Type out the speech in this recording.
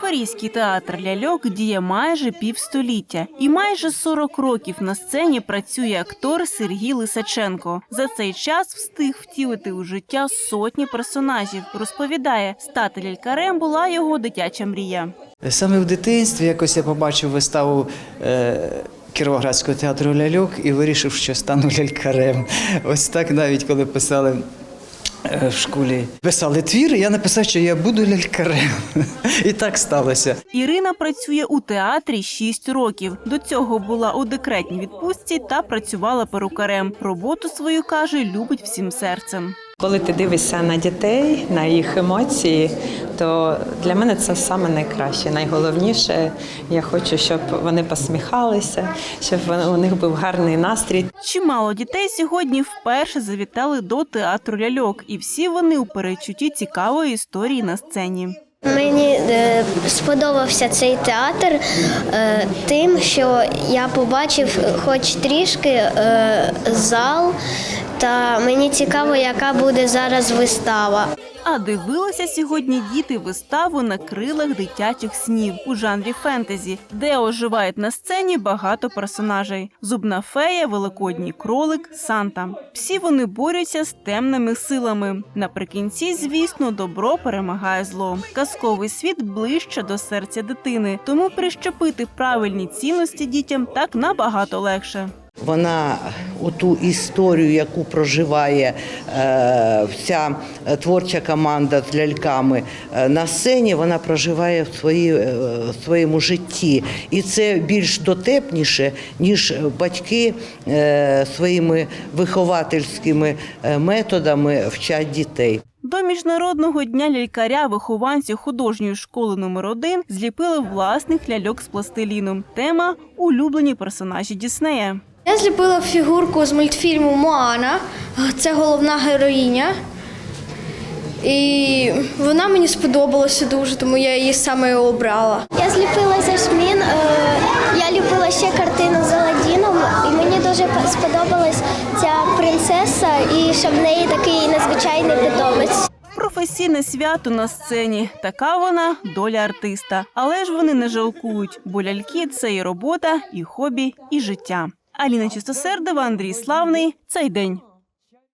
Криворізький театр ляльок діє майже півстоліття, і майже 40 років на сцені працює актор Сергій Лисаченко. За цей час встиг втілити у життя сотні персонажів. Розповідає, стати лялькарем була його дитяча мрія. Саме в дитинстві якось я побачив виставу е, Кіровоградського театру ляльок і вирішив, що стану лялькарем. Ось так навіть коли писали. Е, В школі писали твір, я написав, що я буду лялькарем. І так сталося. Ірина працює у театрі 6 років. До цього була у декретній відпустці та працювала перукарем. Роботу свою каже, любить всім серцем. Коли ти дивишся на дітей, на їх емоції, то для мене це саме найкраще, найголовніше. Я хочу, щоб вони посміхалися, щоб у них був гарний настрій. Чимало дітей сьогодні вперше завітали до театру ляльок, і всі вони у перечутті цікавої історії на сцені. Мені е, сподобався цей театр е, тим, що я побачив хоч трішки е, зал, та мені цікаво, яка буде зараз вистава. А дивилися сьогодні діти виставу на крилах дитячих снів у жанрі фентезі, де оживають на сцені багато персонажей: зубна фея, великодній кролик, Санта. Всі вони борються з темними силами. Наприкінці, звісно, добро перемагає зло. Казковий світ ближче до серця дитини, тому прищепити правильні цінності дітям так набагато легше. Вона у ту історію, яку проживає е, вся е, творча команда з ляльками е, на сцені, вона проживає в, свої, в своєму житті. І це більш дотепніше, ніж батьки своїми виховательськими методами вчать дітей. До міжнародного дня лялькаря вихованці художньої школи номер 1 зліпили власних ляльок з пластиліном. Тема улюблені персонажі Діснея. Я зліпила фігурку з мультфільму Моана. Це головна героїня. І вона мені сподобалася дуже, тому я її саме і обрала. Я зліпила Жасмін, е, я ліпила ще картину з Аладдіном, і мені дуже сподобалась ця принцеса, і що в неї такий незвичайний питомець. Професійне свято на сцені. Така вона доля артиста. Але ж вони не жалкують, бо ляльки це і робота, і хобі, і життя. Аліна Чистосердова, Андрій Славний. Цей день.